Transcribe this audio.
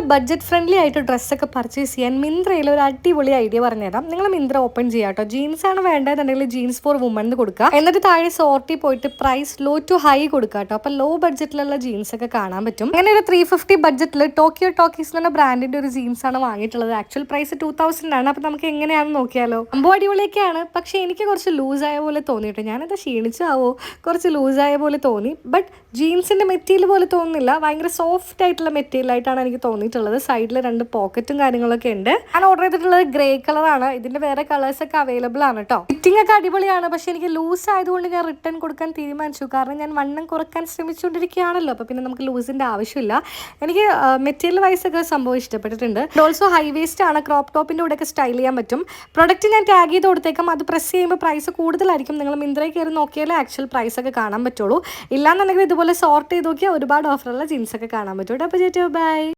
Budget friendly ആയിട്ട് ഡ്രസ്സൊക്കെ purchase ചെയ്യാൻ മിന്ത്രയിൽ ഒരു അടിപൊളി ഐഡിയ പറഞ്ഞുതരാം. നിങ്ങൾ മിന്ത്ര ഓപ്പൺ ചെയ്യാം കേട്ടോ. ജീൻസ് ആണ് വേണ്ടതെന്നുണ്ടെങ്കിൽ ജീൻസ് ഫോർ വുമൺ എന്ന് കൊടുക്കുക. എന്നിട്ട് താഴെ സോർട്ടി പോയിട്ട് പ്രൈസ് ലോ ടു ഹൈ കൊടുക്കുക കേട്ടോ. അപ്പൊ ലോ ബഡ്ജറ്റിലുള്ള ജീൻസ് ഒക്കെ കാണാൻ പറ്റും. അങ്ങനെ ഒരു ത്രീ ഫിഫ്റ്റി ബഡ്ജറ്റിൽ ടോക്കിയോ ടോക്കീസ് എന്ന ബ്രാൻഡിന്റെ ഒരു ജീൻസ് ആണ് വാങ്ങിയിട്ടുള്ളത്. ആക്ച്വൽ പ്രൈസ് ടൂ തൗസൻഡ് ആണ്. അപ്പൊ നമുക്ക് എങ്ങനെയാണെന്ന് നോക്കിയാലോ. അമ്പോ അടിപൊളിയൊക്കെയാണ്. പക്ഷെ എനിക്ക് കുറച്ച് ലൂസ് ആയ പോലെ തോന്നിയിട്ട്. ഞാനത് ക്ഷീണിച്ചാവോ? കുറച്ച് ലൂസ് ആയ പോലെ തോന്നി. ബട്ട് ജീൻസിന്റെ മെറ്റീരിയൽ പോലെ തോന്നുന്നില്ല. ഭയങ്കര സോഫ്റ്റ് ആയിട്ടുള്ള മെറ്റീരിയൽ ആയിട്ടാണ് എനിക്ക് തോന്നിയിട്ടുള്ളത് സൈഡിൽ രണ്ട് പോക്കറ്റും കാര്യങ്ങളൊക്കെ ഉണ്ട്. ഞാൻ ഓർഡർ ചെയ്തിട്ടുള്ളത് ഗ്രേ കളറാണ് ഇതിന്റെ വേറെ കളേഴ്സ് ഒക്കെ അവൈലബിൾ ആണ് കേട്ടോ ഫിറ്റിംഗ് ഒക്കെ അടിപൊളിയാണ്. പക്ഷെ എനിക്ക് ലൂസ് ആയതുകൊണ്ട് ഞാൻ റിട്ടേൺ കൊടുക്കാൻ തീരുമാനിച്ചു. കാരണം ഞാൻ വണ്ണം കുറയ്ക്കാൻ ശ്രമിച്ചുകൊണ്ടിരിക്കുകയാണല്ലോ. അപ്പോൾ പിന്നെ നമുക്ക് ലൂസിന്റെ ആവശ്യമില്ല. എനിക്ക് മെറ്റീരിയൽ വൈസ് ഒക്കെ സംഭവം ഇഷ്ടപ്പെട്ടിട്ടുണ്ട്. ഓൾസോ ഹൈ വേസ്റ്റ് ആണ്. ക്രോപ്പ് ടോപ്പിന്റെ കൂടെ ഒക്കെ സ്റ്റൈൽ ചെയ്യാൻ പറ്റും. പ്രൊഡക്റ്റ് ഞാൻ ടാഗ് ചെയ്ത് കൊടുത്തേക്കാം. അത് പ്രസ് ചെയ്യുമ്പോൾ പ്രൈസ് കൂടുതലായിരിക്കും. നിങ്ങൾ മിന്ത്രയിൽ കയറി നോക്കിയാലേ ആക്ച്വൽ പ്രൈസ് ഒക്കെ കാണാൻ പറ്റുള്ളൂ. ഇല്ലാന്നുണ്ടെങ്കിൽ ഇതുപോലെ സോർട്ട് ചെയ്ത് നോക്കിയാൽ ഒരുപാട് ഓഫറുള്ള ജീൻസ് ഒക്കെ കാണാൻ പറ്റും അപ്പോൾ ചേച്ചി ബൈ